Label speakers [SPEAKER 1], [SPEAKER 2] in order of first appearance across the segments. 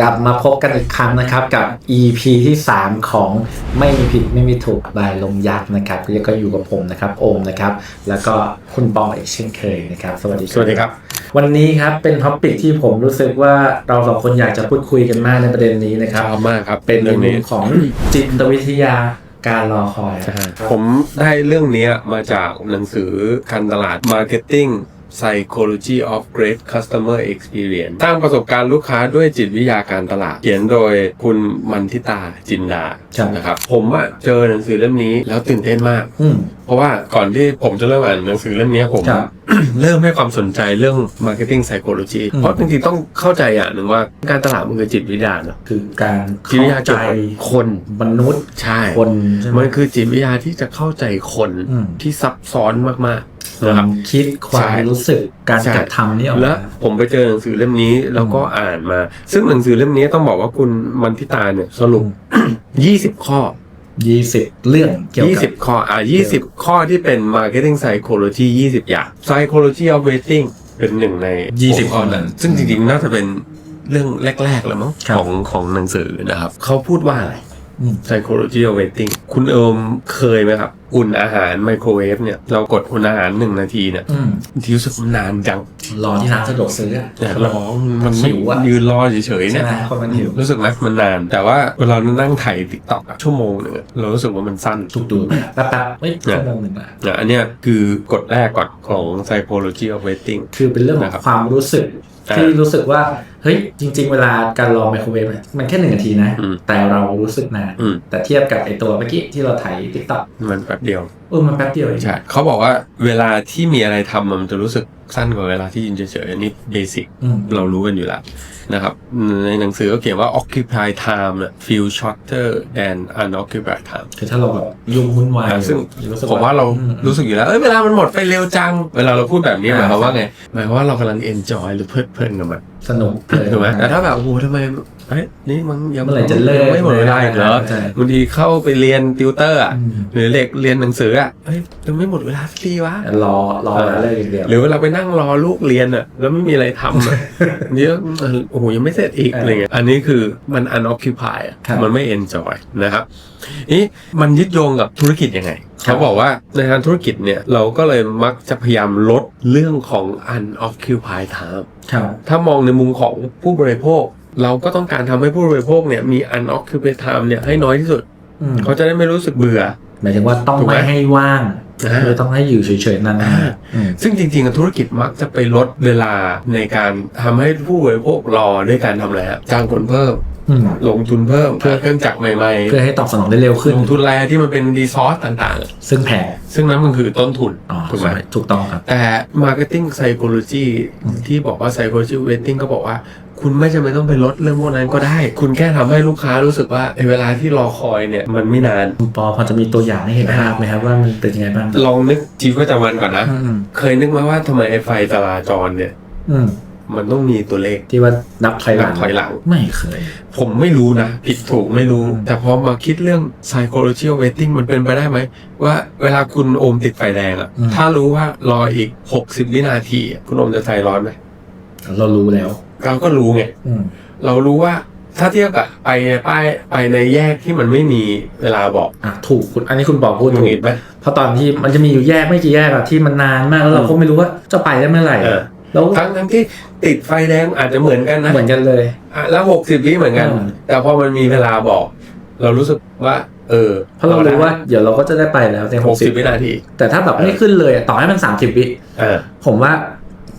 [SPEAKER 1] กลับมาพบกันอีกครั้งนะครับกับ EP ที่ 3 ของไม่มีผิดไม่มีถูกบายลมยักษ์นะครับแล้วก็อยู่กับผมนะครับโอมนะครับ แล้วก็คุณปองอีกเช่นเคยนะครับ สวัสดี
[SPEAKER 2] สวัสดีครับ
[SPEAKER 1] วันนี้ครับเป็นท็อปิกที่ผมรู้สึกว่าเราสองคนอยากจะพูดคุยกันมากในประเด็นนี้นะค
[SPEAKER 2] ช
[SPEAKER 1] รับ
[SPEAKER 2] อบมากครับ
[SPEAKER 1] เป็นใน
[SPEAKER 2] เรื่อง
[SPEAKER 1] มุ
[SPEAKER 2] นี้
[SPEAKER 1] มของจิตวิทยาการรอคอยครับ
[SPEAKER 2] ผมได้เรื่องนี้มาจากหนังสือการตลาด Marketing Psychology of Great Customer Experience สร้างประสบการณ์ลูกค้าด้วยจิตวิทยาการตลาด เขียนโดยคุณมันทิตาจินดา
[SPEAKER 1] ครับ
[SPEAKER 2] นะครับ ผมอะเจอหนังสือเล่มนี้แล้วตื่นเต้นมาก
[SPEAKER 1] อืม
[SPEAKER 2] เพราะว่าก่อนที่ผมจะเริ่มอ่านหนังสือเล่มนี้ผม
[SPEAKER 1] ครับ
[SPEAKER 2] เริ่มให้ความสนใจเรื่อง marketing psychology
[SPEAKER 1] อืม
[SPEAKER 2] เพราะจริงๆต้องเข้าใจอย่างหนึ่งว่าการตลาดมันคือจิตวิทยาเนอะ
[SPEAKER 1] คือการ
[SPEAKER 2] จิตวิทยา
[SPEAKER 1] เข้า
[SPEAKER 2] เกี่
[SPEAKER 1] ใจ
[SPEAKER 2] ยวกับ คน
[SPEAKER 1] มนุษย์
[SPEAKER 2] ใช่
[SPEAKER 1] คนใช่ไหม
[SPEAKER 2] มันคือจิตวิทยาที่จะเข้าใจคน
[SPEAKER 1] อืม
[SPEAKER 2] ที่ซับซ้อนมากๆ
[SPEAKER 1] ควา
[SPEAKER 2] นะครับ
[SPEAKER 1] มคิดความ
[SPEAKER 2] ใช่
[SPEAKER 1] รู้สึกการ
[SPEAKER 2] ใช่
[SPEAKER 1] กระทำนี่ออก
[SPEAKER 2] และ
[SPEAKER 1] มา
[SPEAKER 2] ผมไปเจอหนังสือเล่มนี้แล้วก็อ่านมา ซึ่งหนังสือเล่มนี้ต้องบอกว่าคุณมันทิตาเนี่ยสรุป20ข้อ
[SPEAKER 1] ยี่สิบเรื่องเกี่ยวกับ
[SPEAKER 2] 20ข้ออะ20ข้อที่เป็น marketing psychology 20อย่าง psychology of waiting เป็นหนึ่งใน
[SPEAKER 1] 20
[SPEAKER 2] ข้อนั้น ซึ่งจริงๆน่าจะเป็นเรื่องแรกๆแล้วมั้ง
[SPEAKER 1] ครับ
[SPEAKER 2] ของของหนังสือนะครับ เขาพูดว่าอะไร
[SPEAKER 1] อืม
[SPEAKER 2] psychology of waiting คุณเอิมเคยไหมครับ อุ่นอาหารไมโครเวฟเนี่ย เรากดอุ่นอาหารหนึ่งนาทีเนี่ย
[SPEAKER 1] อืม
[SPEAKER 2] ทีรู้สึกมันนานจัง
[SPEAKER 1] รอที่ร้านสะดวกซื้ออะ
[SPEAKER 2] แต่รอมันไม่
[SPEAKER 1] หิวอะ
[SPEAKER 2] ยืนรอเฉยๆ
[SPEAKER 1] ใช่
[SPEAKER 2] เนี่ย
[SPEAKER 1] ไหมคนมันหิว
[SPEAKER 2] รู้สึกไหมมันนาน แต่ว่าเวลาเรานั่งถ่ายติ๊กต็อกชั่วโมงหนึ่งอะเรารู้สึกว่ามันสั้น
[SPEAKER 1] ถูกดูแป๊บๆเฮ้ยชั่วโมงหนึ่งอะ
[SPEAKER 2] นะอันเนี้ยคือกฎแรกก่อนของ psychology of waiting
[SPEAKER 1] คือเป็นเรื่องขอ
[SPEAKER 2] นะ
[SPEAKER 1] ง
[SPEAKER 2] ครับ
[SPEAKER 1] ความรู้สึก
[SPEAKER 2] อ่า
[SPEAKER 1] ที่รู้สึกว่า เฮ้ยจริง ๆ เวลาการรอไมโครเวฟเนี่ยมันแค่หนึ่งนาทีนะ
[SPEAKER 2] อืม
[SPEAKER 1] แต่เรารู้สึกนาน
[SPEAKER 2] อืม
[SPEAKER 1] แต่เทียบกับไอตัวเมื่อกี้ที่เราถ่ายติ๊กต็อก
[SPEAKER 2] มันแป๊บเดียว
[SPEAKER 1] เออมันแป๊บเดียวเอง
[SPEAKER 2] ใช่เขาบอกว่าเวลาที่มีอะไรทำมันจะรู้สึกสั้นกว่าเวลาที่ยืนเฉยๆอันนี้เบสิก
[SPEAKER 1] อืม
[SPEAKER 2] เรารู้กันอยู่แล้วนะครับ ในหนังสือก็เขียนว่า occupy time เนี่ย feel shorter than unoccupied time
[SPEAKER 1] คือถ้าเราแบบยุ่งวุ่นวาย
[SPEAKER 2] อะซึ่ง
[SPEAKER 1] รู้สึก
[SPEAKER 2] ผมว่าเรา
[SPEAKER 1] อืม
[SPEAKER 2] รู้สึกอยู่แล้ว เอ้ยเวลามันหมดไปเร็วจัง เวลาเราพูดแบบนี้ห
[SPEAKER 1] อ่า
[SPEAKER 2] มายความว่าไง หมายความว่าเรากำลัง enjoy หรือเพลิดเพลินกับมัน
[SPEAKER 1] สนุกเลย
[SPEAKER 2] ถูกไหมแต่ถ้าแบบโอ้โหทำไม เอ้ยนี่มันยัง
[SPEAKER 1] เมื่อไหร่จะเลิก
[SPEAKER 2] ยังไม่หมดเวลาอีกเหรอ
[SPEAKER 1] ใช่
[SPEAKER 2] บางทีเข้าไปเรียนติวเตอร์อะ
[SPEAKER 1] อืม
[SPEAKER 2] หรือเด็กเรียนหนังสืออะเฮ้ยยังไม่หมดเวลาสักทีวะ
[SPEAKER 1] รอรอแล้วเลยอย่างเดียว
[SPEAKER 2] หรือเวลาไปนั่งรอลูกเรียนอะ แล้วไม่มีอะไรทำอะเดี๋ยวเออโอ้โหยังไม่เสร็จอีก
[SPEAKER 1] เอออ
[SPEAKER 2] อะไรเงี้ยอันนี้คือมัน unoccupied อะ
[SPEAKER 1] ครับ
[SPEAKER 2] มันไม่ enjoy นะครับนี่มันยึดโยงกับธุรกิจยังไง
[SPEAKER 1] ครับ
[SPEAKER 2] เขาบอกว่าในทางธุรกิจเนี่ย เราก็เลยมักจะพยายามลดเรื่องของ unoccupied time
[SPEAKER 1] ครับ
[SPEAKER 2] ถ้ามองในมุมของผู้บริโภค เราก็ต้องการทำให้ผู้บริโภคเนี่ยมี unoccupied time เนี่ยให้น้อยที่สุด
[SPEAKER 1] อืม
[SPEAKER 2] เขาจะได้ไม่รู้สึกเบื่อ
[SPEAKER 1] หมายถึงว่าต้อง
[SPEAKER 2] ถูกไหม
[SPEAKER 1] ไม่ให้ว่าง
[SPEAKER 2] อ่า
[SPEAKER 1] คือต้องให้อยู่เฉยๆนาน
[SPEAKER 2] อ่า
[SPEAKER 1] ๆอืม
[SPEAKER 2] ซึ่งจริงๆอะธุรกิจมักจะไปลดเวลาในการทำให้ผู้บริโภครอด้วยการทำอะไรครับจ้างคนเพิ่ม
[SPEAKER 1] อืม
[SPEAKER 2] ลงทุนเพิ่มเพื่อเครื่องจักรใหม่
[SPEAKER 1] เพื่อให้ตอบสนองได้เร็ว
[SPEAKER 2] ๆ
[SPEAKER 1] ขึ้น
[SPEAKER 2] ลงทุนอะไรที่มันเป็นรีซอสต่าง
[SPEAKER 1] ซึ่งแพง
[SPEAKER 2] ๆ ซึ่งนั้นมันคือต้นทุน
[SPEAKER 1] อ๋อ
[SPEAKER 2] ถูกไหม
[SPEAKER 1] ใช่ถูกต้องครับ
[SPEAKER 2] แต่ marketing psychology
[SPEAKER 1] อืม
[SPEAKER 2] ที่บอกว่า psychology waiting ก็บอกว่า คุณไม่จำเป็นต้องไปลดเรื่องพวกนั้นก็ได้ คุณแค่ทำให้ลูกค้ารู้สึกว่าไอ้เวลาที่รอคอยเนี่ย มันไม่นาน
[SPEAKER 1] คุณปอพอจะมีตัวอย่างให้เห็นภาพไหมครับว่ามันเป็นยังไงบ้าง
[SPEAKER 2] ลองนึกชีวิตประจำวันก่อนนะ
[SPEAKER 1] อืม
[SPEAKER 2] เคยนึกไหมว่าทำไมไอ้ไฟจราจรเนี่ย
[SPEAKER 1] อืม
[SPEAKER 2] มันต้องมีตัวเลข
[SPEAKER 1] ที่ว่านับถอยหลัง
[SPEAKER 2] นับถอยหลัง
[SPEAKER 1] ไม่เคย
[SPEAKER 2] ผมไม่รู้นะ ผิดถูกไม่รู้
[SPEAKER 1] อืม
[SPEAKER 2] แต่พอมาคิดเรื่อง psychology of waiting มันเป็นไปได้ไหม ว่าเวลาคุณโอมติดไฟแดงอะถ้ารู้ว่ารออีก 60 วินาทีอะคุณโอมจะใจร้อนไหม
[SPEAKER 1] เรารู้แล้ว
[SPEAKER 2] เราก็รู้ไง
[SPEAKER 1] อืม
[SPEAKER 2] เรารู้ว่าถ้าเทียบกับไปป้ายไปในแยกที่มันไม่มีเวลาบอก
[SPEAKER 1] อะถูกคุณอันนี้คุณปอพูด
[SPEAKER 2] หงุ
[SPEAKER 1] ถู
[SPEAKER 2] ด
[SPEAKER 1] ก
[SPEAKER 2] หงิดไหม
[SPEAKER 1] เพราะตอนที่มันจะมีอยู่แยกไม่กี่แยกอะที่มันนานมากแล้วเรา
[SPEAKER 2] อืม
[SPEAKER 1] ก็ไม่รู้ว่าจะไปได้เมื่อไหร่
[SPEAKER 2] เออ
[SPEAKER 1] แล้ว
[SPEAKER 2] ทั้งทั้งที่ติดไฟแดงอาจจะเหมือนกันนะ
[SPEAKER 1] เหมือนกันเลย
[SPEAKER 2] อะแล้ว60วิเหมือนกัน
[SPEAKER 1] อืม
[SPEAKER 2] แต่พอมันมีเวลาบอก เรารู้สึกว่า เออ
[SPEAKER 1] เพราะเรารู้ว่าเดี๋ยวเราก็จะได้ไปแล้วในห
[SPEAKER 2] ห
[SPEAKER 1] ก
[SPEAKER 2] ก
[SPEAKER 1] สิ
[SPEAKER 2] สิ
[SPEAKER 1] บบ
[SPEAKER 2] วินาที
[SPEAKER 1] แต่ถ้าแบบไม่ขึ้นเลยอะต่อให้มันสามสิบวิ
[SPEAKER 2] เออ
[SPEAKER 1] ผมว่า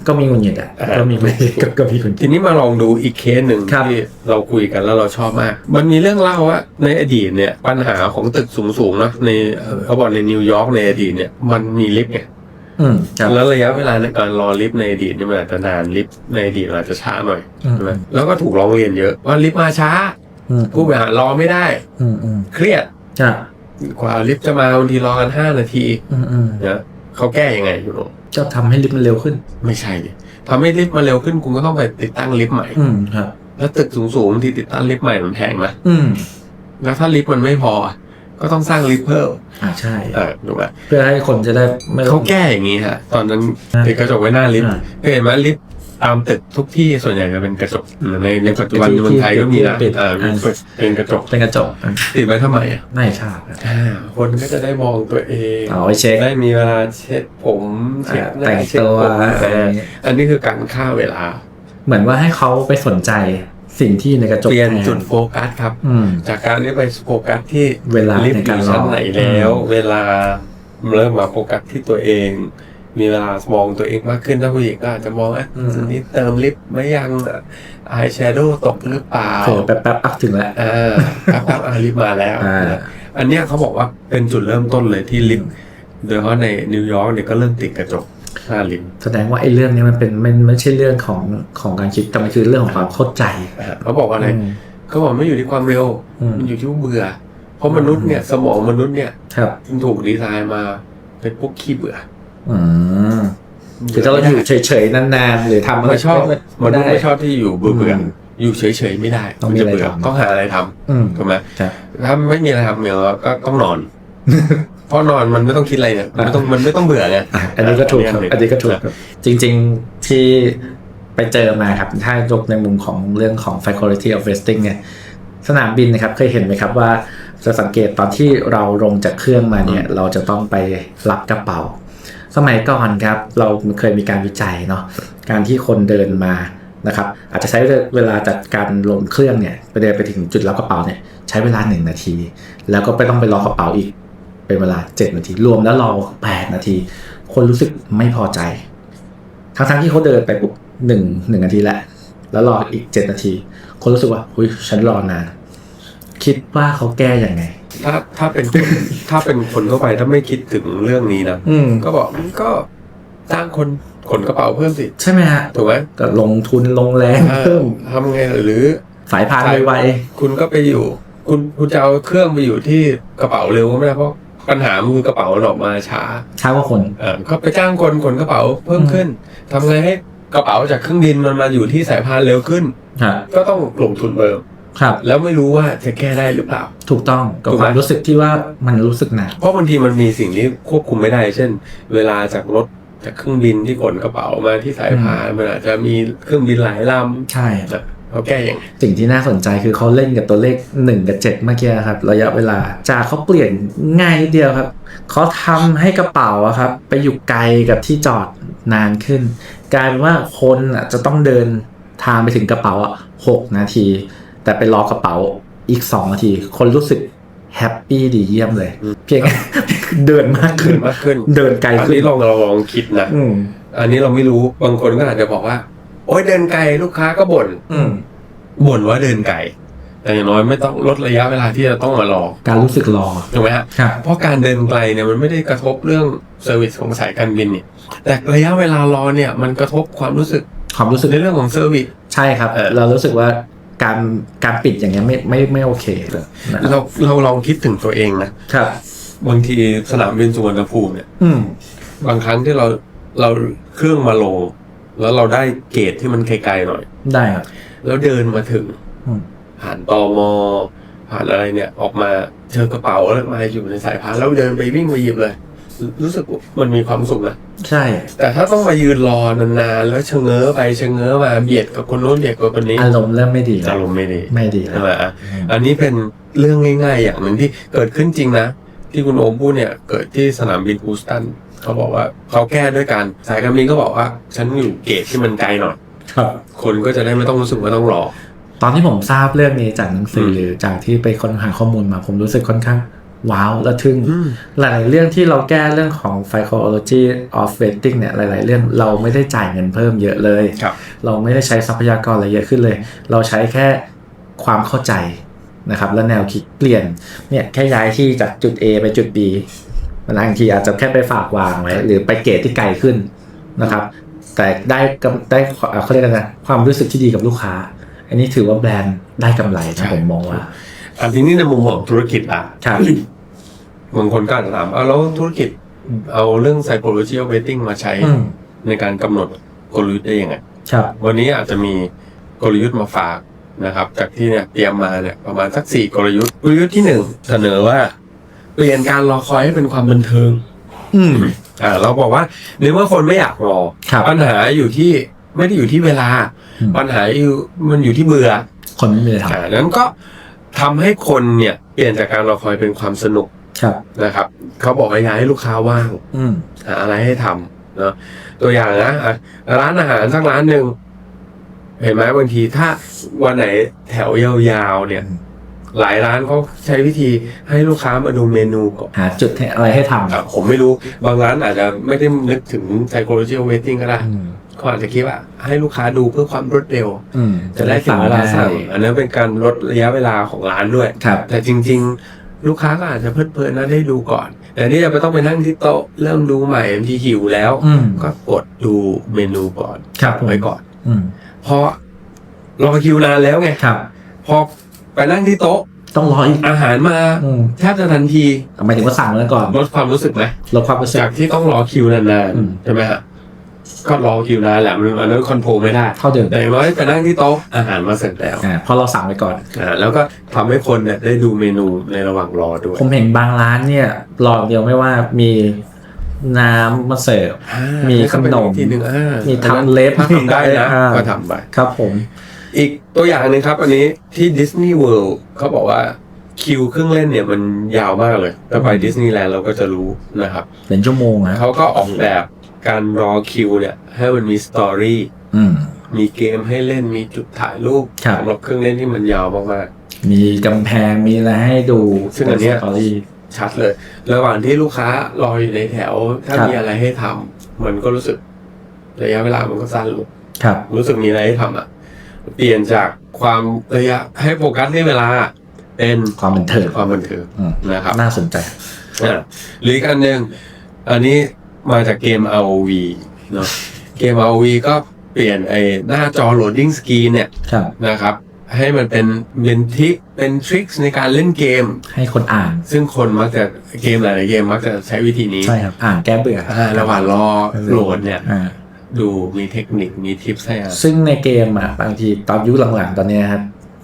[SPEAKER 1] ก็มีหงุดหงิดอะ
[SPEAKER 2] อ่า
[SPEAKER 1] ก็มีก็ก็มีหงุดหงิ
[SPEAKER 2] ที
[SPEAKER 1] ด
[SPEAKER 2] นี้มาลองดูอีกเคสหนึ่ง
[SPEAKER 1] ครับ
[SPEAKER 2] ที่เราคุยกันแล้วเราชอบมาก มันมีเรื่องเล่าว่าในอดีตเนี่ยปัญหาของตึกสูงๆเนอะในเอ่อเขาบอกในนิวยอร์กในอดีตเนี่ยมันมีลิฟต์ไง
[SPEAKER 1] อืมครับ
[SPEAKER 2] แล้วระยะเวลาในการรอลิฟต์ในอดีตเนี่ยมันอาจจะนานลิฟต์ในอดีตมันอาจจะช้าหน่อย
[SPEAKER 1] อืม
[SPEAKER 2] ใช่ไหมแล้วก็ถูกร้องเรียนเยอะว่าลิฟต์มาช้า
[SPEAKER 1] อืม
[SPEAKER 2] ผู้บริหารรอไม่ได้
[SPEAKER 1] อืมอืม
[SPEAKER 2] เครียด
[SPEAKER 1] อะ
[SPEAKER 2] กว่าลิฟต์จะมาบางทีรอกันห้านาที
[SPEAKER 1] อืมอืม
[SPEAKER 2] นะเขาแก้ยังไงอยู่หรอ
[SPEAKER 1] จะทำให้ลิฟต์มันเร็วขึ้น
[SPEAKER 2] ไม่ใช่ดิทำให้ลิฟต์มาเร็วขึ้นคุณก็ต้องไปติดตั้งลิฟต์ใหม่
[SPEAKER 1] อืมครับ
[SPEAKER 2] แล้วตึกสูงๆบางทีติดตั้งลิฟต์ใหม่มันแพงนะ
[SPEAKER 1] อืม
[SPEAKER 2] แล้วถ้าลิฟต์มันไม่พอ ก็ต้องสร้างลิฟต์เพิ่ม
[SPEAKER 1] อ่าใช่
[SPEAKER 2] เออถูกไหม
[SPEAKER 1] เพื่อให้คนจะได้ไม่ต้
[SPEAKER 2] เขา
[SPEAKER 1] อง
[SPEAKER 2] แก้อย่างนี้ฮะ ตอนนั้น
[SPEAKER 1] อ่า
[SPEAKER 2] ติดกระจกไว้หน้าลิฟต์
[SPEAKER 1] อ่า
[SPEAKER 2] เคยเห็นไหมลิฟต์ตามตึกทุกที่ส่วนใหญ่จะเป็นกระจกในในปัจจุบัน
[SPEAKER 1] ที่
[SPEAKER 2] เมืองไทยก็มีนะ
[SPEAKER 1] ที่ปิด
[SPEAKER 2] เออมี
[SPEAKER 1] อ่า
[SPEAKER 2] เป็นกระจก
[SPEAKER 1] เป็นกระจก
[SPEAKER 2] ติดไว้ทำไมอะ
[SPEAKER 1] ไม่ทราบครับ
[SPEAKER 2] อ่าคนก็จะได้มองตัวเอง
[SPEAKER 1] เอาไว้เช็ค
[SPEAKER 2] ได้มีเวลาเช็ดผมเช็ดหน้า
[SPEAKER 1] แต่ง
[SPEAKER 2] เช็ด
[SPEAKER 1] ตัว
[SPEAKER 2] ผม
[SPEAKER 1] อะไรอย่างเงี้ย
[SPEAKER 2] อันนี้คือการฆ่าเวลา
[SPEAKER 1] เหมือนว่าให้เขาไปสนใจ สิ่งที่ในกระจก
[SPEAKER 2] เปลี่ยน
[SPEAKER 1] แท
[SPEAKER 2] จุดโฟกัสครับ
[SPEAKER 1] อืม
[SPEAKER 2] จากการที่ไปโฟกัสที่
[SPEAKER 1] เวลา
[SPEAKER 2] ลิฟ
[SPEAKER 1] ใน
[SPEAKER 2] ต์อ
[SPEAKER 1] การ
[SPEAKER 2] ยู่
[SPEAKER 1] รอ
[SPEAKER 2] ชั้นไหนแล้ว เวลาเริ่มมาโฟกัสที่ตัวเอง มีเวลามองตัวเองมากขึ้นถ้าผู้หญิงก็อาจจะมองอะ
[SPEAKER 1] อืม
[SPEAKER 2] นี่เติมลิปไม่ยังอายแชโดว์ตกหรือเปล่า
[SPEAKER 1] เผลอแป๊บๆอัพถึงแล้ว
[SPEAKER 2] อ่าครับครับอาลิปมาแล้ว
[SPEAKER 1] อ่า
[SPEAKER 2] นะอันเนี้ยเขาบอกว่าเป็นจุดเริ่มต้นเลยที่ลิฟต์โดยเฉพาะในนิวยอร์กเนี่ยก็เริ่มติดกระจก หน้าลิฟต์
[SPEAKER 1] แสดงว่าไอ้เรื่องนี้มันเป็นมันไม่ใช่เรื่องของของการคิดแต่มันคือเรื่องของความเข้าใจ
[SPEAKER 2] อ่าเขาบอกว่าอะไร
[SPEAKER 1] อืม
[SPEAKER 2] เขาบอกไม่อยู่ที่ความเร็ว
[SPEAKER 1] อืม
[SPEAKER 2] มันอยู่ที่เบื่อ เพราะมนุษย์เนี่ย สมองมนุษย์เนี่ย
[SPEAKER 1] ครับ
[SPEAKER 2] มันถูกดีไซน์มาเป็นพวกขี้เบื่อ
[SPEAKER 1] อืมคือถ้าเราอยู่เฉยๆนานๆหรือทำอะไร
[SPEAKER 2] ไม่ชอบม
[SPEAKER 1] ไม่
[SPEAKER 2] นุษย์
[SPEAKER 1] ได้
[SPEAKER 2] ไม่ชอบที่อยู่เบื่อเบื่อ
[SPEAKER 1] อืม
[SPEAKER 2] อยู่เฉยๆไม่ได้
[SPEAKER 1] ต้องมี
[SPEAKER 2] นจะ
[SPEAKER 1] อะไร
[SPEAKER 2] เบื่อ
[SPEAKER 1] ทำ
[SPEAKER 2] ต้องหาอะไรทำ
[SPEAKER 1] อืม
[SPEAKER 2] ถูกไหม
[SPEAKER 1] ครับ
[SPEAKER 2] ถ้าไม่มีอะไรทำเนี่ยเราก็ต้องนอน เพราะนอนมันไม่ต้องคิดอะไรเนี่ยมันไม่ต้องมันไม่ต้องเบื่อไง
[SPEAKER 1] อะอันนี้ก็ถูกครับ
[SPEAKER 2] อันนี้
[SPEAKER 1] อันนี้ก็ถูกครับ จริงๆที่ไปเจอมาครับ ถ้ายกในมุมของเรื่องของ faculty of vesting เนี่ยสนามบินนะครับเคยเห็นไหมครับว่าจะสังเกตตอนที่เราลงจากเครื่องมาเนี่ย เราจะต้องไปรับกระเป๋า สมัยก่อนครับ เราเคยมีการวิจัยเนาะการที่คนเดินมานะครับอาจจะใช้เวลาจากการลงเครื่องเนี่ยไปเดินไปถึงจุดรับกระเป๋าเนี่ยใช้เวลาหนึ่งนาที แล้วก็ไปต้องไปรอกระเป๋าอีก เป็นเวลา 7 นาที รวมแล้วรอ 8 นาที คนรู้สึกไม่พอใจ ทั้งๆที่เขาเดินไปปุ๊บหนึ่งหนึ่งนาทีแหละแล้วรออีก 7 นาที คนรู้สึกว่าหุยฉันรอนาน คิดว่าเขาแก้ยังไง
[SPEAKER 2] ถ้าถ้าเป็นคนถ้าเป็นคนทั่วไปถ้าไม่คิดถึงเรื่องนี้นะ
[SPEAKER 1] อืม
[SPEAKER 2] ก็บอกก็จ้างคนขนกระเป๋าเพิ่มสิ
[SPEAKER 1] ใช่ไหมฮะ
[SPEAKER 2] ถูกไหม
[SPEAKER 1] ก็ลงทุนลงแรง
[SPEAKER 2] เออ
[SPEAKER 1] เพิ่ม
[SPEAKER 2] ทำไงหรือ
[SPEAKER 1] สายพานไว
[SPEAKER 2] คุณก็ไปอยู่ คุณคุณจะเอาเครื่องไปอยู่ที่กระเป๋าเร็วก็ไม่ได้เพราะ ปัญหามันคือกระเป๋ามันออกมาช้า
[SPEAKER 1] ๆช้ากว่าคน
[SPEAKER 2] เออก็ไปจ้างคนขนกระเป๋าเพิ่มขึ้นทำไงให้กระเป๋าจากเครื่องบินมันมาอยู่ที่สายพานเร็วขึ้น
[SPEAKER 1] ครับ
[SPEAKER 2] ก็ต้องลงทุนเพิ่ม
[SPEAKER 1] ครับ
[SPEAKER 2] แล้วไม่รู้ว่าจะแก้ได้หรือเปล่า
[SPEAKER 1] ถูกต้องกับ
[SPEAKER 2] ถูก
[SPEAKER 1] ค
[SPEAKER 2] ไหม
[SPEAKER 1] วามรู้สึกที่ว่ามันรู้สึกหนัก
[SPEAKER 2] เพราะบางทีมันมีสิ่งที่ควบคุมไม่ได้ เช่น เวลาจากรถจากเครื่องบินที่ขนกระเป๋ามาที่สายพานมันอาจจะมีเครื่องบินหลายล
[SPEAKER 1] ใช่ำ
[SPEAKER 2] นะ เขาแก้อย่างไง
[SPEAKER 1] สิ่งที่น่าสนใจคือเขาเล่นกับตัวเลข 1 กับ 7 เมื่อกี้ครับ ระยะเวลาจากเขาเปลี่ยนง่ายนิดเดียวครับเขาทำให้กระเป๋าอะครับ ไปอยู่ไกลกับที่จอดนานขึ้น กลายเป็นว่าคนอะจะต้องเดินทางไปถึงกระเป๋าอะ6นาที แต่ไปรอกระเป๋าอีก 2 นาที คนรู้สึกแฮปปี้ดีเยี่ยมเลย เพียงเดินมากขึ้
[SPEAKER 2] ขึ้
[SPEAKER 1] น
[SPEAKER 2] นมากขึ้น
[SPEAKER 1] เดินไกล
[SPEAKER 2] อัน
[SPEAKER 1] ขึ้น
[SPEAKER 2] นี้ลองเราลองคิดนะ
[SPEAKER 1] อืม
[SPEAKER 2] อันนี้เราไม่รู้บางคนก็อาจจะบอกว่า โอ๊ยเดินไกลลูกค้าก็บ่น
[SPEAKER 1] อืม
[SPEAKER 2] บ่นว่าเดินไกลแต่อย่างน้อยไม่ต้องลดระยะเวลาที่จะต้องมารอ
[SPEAKER 1] การรู้สึกรอ
[SPEAKER 2] ถูกไหมฮะ
[SPEAKER 1] ครับ
[SPEAKER 2] เพราะการเดินไกลเนี่ยมันไม่ได้กระทบเรื่องเซอร์วิสของสายการบินเนี่ยแต่ระยะเวลารอเนี่ยมันกระทบความรู้สึก
[SPEAKER 1] ความรู้สึก
[SPEAKER 2] ในเรื่องของเซอร์วิส
[SPEAKER 1] ใช่ครับ
[SPEAKER 2] เออ
[SPEAKER 1] เรารู้สึกว่าการการปิดอย่างเงี้ยไม่ไม่ไม่โอเคเลยนะ
[SPEAKER 2] เราเราลองคิดถึงตัวเองนะครับ บางทีสนามบินสุวรรณภูมิเนี่ย
[SPEAKER 1] อืม
[SPEAKER 2] บางครั้งที่เราเราเครื่องมาลง แล้วเราได้เกตที่มันไกลๆหน่อย
[SPEAKER 1] ได้ครับ
[SPEAKER 2] แล้วเดินมาถึง
[SPEAKER 1] อืม
[SPEAKER 2] ผ่านตอมผ่านอะไรเนี่ย ออกมาเจอกระเป๋าแล้วมาอยู่ในสายพานแล้วเดินไปวิ่งไปหยิบเลยรู้สึกว่ามันมีความสุขนะ
[SPEAKER 1] ใช่
[SPEAKER 2] แต่ถ้าต้องมายืนรอนานๆ แล้วชะเง้อไปชะเง้อมาเบียดกับคนโน้นเบียดกับคนนี้
[SPEAKER 1] อารมณ์เริ่มไม่ดีแล้
[SPEAKER 2] อาวรมณ์ไม่ดี
[SPEAKER 1] ไม่ดีแล้
[SPEAKER 2] ใช่
[SPEAKER 1] ว
[SPEAKER 2] ไหมอะอันนี้เป็นเรื่องง่าย ๆ อย่างหนึ่งที่เกิดขึ้นจริงนะ ที่คุณโอมพูดเนี่ย เกิดที่สนามบินฮูสตัน เขาบอกว่าเขาแก้ด้วยการสายการบินก็บอกว่า ฉันอยู่เกตที่มันไกลหน่อย
[SPEAKER 1] ครับ
[SPEAKER 2] คนก็จะได้ไม่ต้องรู้สึกว่าต้องรอ
[SPEAKER 1] ตอนที่ผมทราบเรื่องนี้จากหนังสือ
[SPEAKER 2] ม
[SPEAKER 1] หรือจากที่ไปค้นหาข้อมูลมาผมรู้สึกค่อนข้างว้าวและทึ่ง
[SPEAKER 2] อืม
[SPEAKER 1] หลายๆเรื่องที่เราแก้เรื่องของ psychology of waiting เนี่ยหลาย ๆ เรื่องเราไม่ได้จ่ายเงินเพิ่มเยอะเลย
[SPEAKER 2] ครับ
[SPEAKER 1] เราไม่ได้ใช้ทรัพยากรอะไรเยอะขึ้นเลย เราใช้แค่ความเข้าใจนะครับและแนวคิดเปลี่ยนเนี่ยแค่ย้ายที่จากจุด A ไปจุด B บางทีอาจจะแค่ไปฝากวางไว้หรือไปเกตที่ไกลขึ้นนะครับ แต่ได้กำได้เอ่อเขาเรียกกันนะความรู้สึกที่ดีกับลูกค้า อันนี้ถือว่าแบรนด์ได้กำไร
[SPEAKER 2] ใช่
[SPEAKER 1] นะผมมองว่า
[SPEAKER 2] อันทีนี้ในมุมของธุรกิจล่ะ
[SPEAKER 1] ครับ
[SPEAKER 2] บางคนก็อาจจะถามเอาแล้วธุรกิจเอาเรื่อง psychology of waiting มาใช้
[SPEAKER 1] อืม
[SPEAKER 2] ในการกำหนดกลยุทธ์ได้ยังไง
[SPEAKER 1] ครับ
[SPEAKER 2] วันนี้อาจจะมีกลยุทธ์มาฝากนะครับ จากที่เนี่ยเตรียมมาเนี่ยประมาณสักสี่กลยุทธ์ กลยุทธ์ที่หนึ่งเสนอว่า เปลี่ยนการรอคอยให้เป็นความบันเทิง
[SPEAKER 1] อืม
[SPEAKER 2] อ่าเราบอกว่าในเมื่อคนไม่อยากรอ
[SPEAKER 1] ครับ
[SPEAKER 2] ปัญหาอยู่ที่ไม่ได้อยู่ที่เวลา
[SPEAKER 1] อืม
[SPEAKER 2] ปัญหาอยู่มันอยู่ที่เบื่อ
[SPEAKER 1] คนไม่มีอะไรท
[SPEAKER 2] อ่านั้นก็ทำให้คนเนี่ยเปลี่ยนจากการรอคอยเป็นความสนุกำ
[SPEAKER 1] ครับ
[SPEAKER 2] นะครับเขาบอกว่าอยากให้ลูกค้าว่าง
[SPEAKER 1] อืม
[SPEAKER 2] หาอะไรให้ทำเนาะตัวอย่างนะอะร้านอาหารสักร้านหนึ่งเห็นไหมบางทีถ้าวันไหนแถวยาวๆเนี่ย
[SPEAKER 1] อืม
[SPEAKER 2] หลายร้านเขาใช้วิธีให้ลูกค้ามาดูเมนูก่อน
[SPEAKER 1] หาจุดให้อะไรให้ทำ
[SPEAKER 2] อะผมไม่รู้บางร้านอาจจะไม่ได้นึกถึง psychological waiting ก็ได้
[SPEAKER 1] อืม
[SPEAKER 2] เขาอาจจะคิดว่าให้ลูกค้าดูเพื่อความรวดเร็ว
[SPEAKER 1] อืม
[SPEAKER 2] จะได้ถึงเวลาสั่งอันนั้นเป็นการลดระยะเวลาของร้านด้วย
[SPEAKER 1] ครับ
[SPEAKER 2] แต่จริงๆ ลูกค้าก็อาจจะเพลิดเพลินนะได้ดูก่อน แต่นี่จะไปต้องไปนั่งที่โต๊ะเริ่มดูใหม่บางทีหิวแล้ว
[SPEAKER 1] อืม
[SPEAKER 2] ก็กดดูเมนูก่อน
[SPEAKER 1] ครับผม
[SPEAKER 2] ไว้ก่อน
[SPEAKER 1] อืม
[SPEAKER 2] เพราะรอคิวนานแล้วไง
[SPEAKER 1] ครับ
[SPEAKER 2] พอ ไปนั่งที่โต๊ะ
[SPEAKER 1] ต้องรออีก
[SPEAKER 2] อาหารมา
[SPEAKER 1] อืม
[SPEAKER 2] แทบจะทันที
[SPEAKER 1] หมายถึงว่าสั่งแล้วก่อน
[SPEAKER 2] ลดความรู้สึกไหม
[SPEAKER 1] ลดความรู้สึก
[SPEAKER 2] จากที่ต้องรอคิวนาน
[SPEAKER 1] อืม
[SPEAKER 2] ๆใช่ไหมฮะก็รอคิวนานแหละมันอันนั้นคอนโทรลไม่ได้
[SPEAKER 1] เท่าเดิม
[SPEAKER 2] แต่อย่างน้อยไปนั่งที่โต๊ะอาหารมาเสร็จแล้ว
[SPEAKER 1] อ่าเพราะเราสั่งไปก่อน
[SPEAKER 2] อ่าแล้วก็ทำให้คนเนี่ยได้ดูเมนูในระหว่างรอด้วย
[SPEAKER 1] ผมเห็นบางร้านเนี่ยรออย่างเดียวไม่ว่ามีน้ำมาเสิร์ฟ
[SPEAKER 2] อ่า
[SPEAKER 1] มี
[SPEAKER 2] ก็เป็น
[SPEAKER 1] ขนม
[SPEAKER 2] อีกทีหนึ่งอ่า
[SPEAKER 1] มีทำเล็บ
[SPEAKER 2] ถ้าทำได้นะ
[SPEAKER 1] อ่า
[SPEAKER 2] ก็ทำไป
[SPEAKER 1] ครับผม
[SPEAKER 2] อีกตัวอย่างหนึ่งครับ อันนี้ที่ดิสนีย์เวิลด์เขาบอกว่าคิวเครื่องเล่นเนี่ยมันยาวมากเลยถ้าไป
[SPEAKER 1] อืม
[SPEAKER 2] ดิสนีย์แลนด์เราก็จะรู้นะครับ
[SPEAKER 1] เป็นชั่วโมงนะ
[SPEAKER 2] เขาก็ออกแบบการรอคิวเนี่ยให้มันมีสตอรี่
[SPEAKER 1] อืม
[SPEAKER 2] มีเกมให้เล่น มีจุดถ่ายรูป
[SPEAKER 1] ครับ
[SPEAKER 2] สำหรับเครื่องเล่นที่มันยาวมาก
[SPEAKER 1] มีกำแพงมีอะไรให้ดู
[SPEAKER 2] ซึ่งอันเนี้ย
[SPEAKER 1] สตอรี่
[SPEAKER 2] ๆ ชัดเลย ระหว่างที่ลูกค้ารออยู่ในแถว ถ้า
[SPEAKER 1] ครับ
[SPEAKER 2] มีอะไรให้ทำมันก็รู้สึกระยะเวลามันก็สั้นลง
[SPEAKER 1] ครับ
[SPEAKER 2] รู้สึกมีอะไรให้ทำอะ เปลี่ยนจากความระยะให้โฟกัสที่เวลา เป็น
[SPEAKER 1] ความบันเทิง
[SPEAKER 2] ความบันเทิง
[SPEAKER 1] อืม
[SPEAKER 2] นะครับ
[SPEAKER 1] น่าสนใจ
[SPEAKER 2] อะหรืออีกอันหนึ่งอันนี้มาจากเกม ROV เนาะเกม ROV ก็เปลี่ยนไอ้หน้าจอโหลดดิ้งสกรีนเนี่ย
[SPEAKER 1] ครับ
[SPEAKER 2] นะครับ ให้มันเป็นเป็นทิกเป็นทริคในการเล่นเกม
[SPEAKER 1] ให้คนอ่าน
[SPEAKER 2] ซึ่งคนมักจะเกมหลายๆเกมมักจะใช้วิธีนี้
[SPEAKER 1] ใช่ครับ อ่านแก้เบื่อ
[SPEAKER 2] อ่าระหว่างรอโหลดเนี่ย
[SPEAKER 1] อ่า
[SPEAKER 2] ดูมีเทคนิคมีทิปให้อะ
[SPEAKER 1] ซึ่งในเกมอะบางทีตอนยุคหลังๆตอนเนี้ยครับ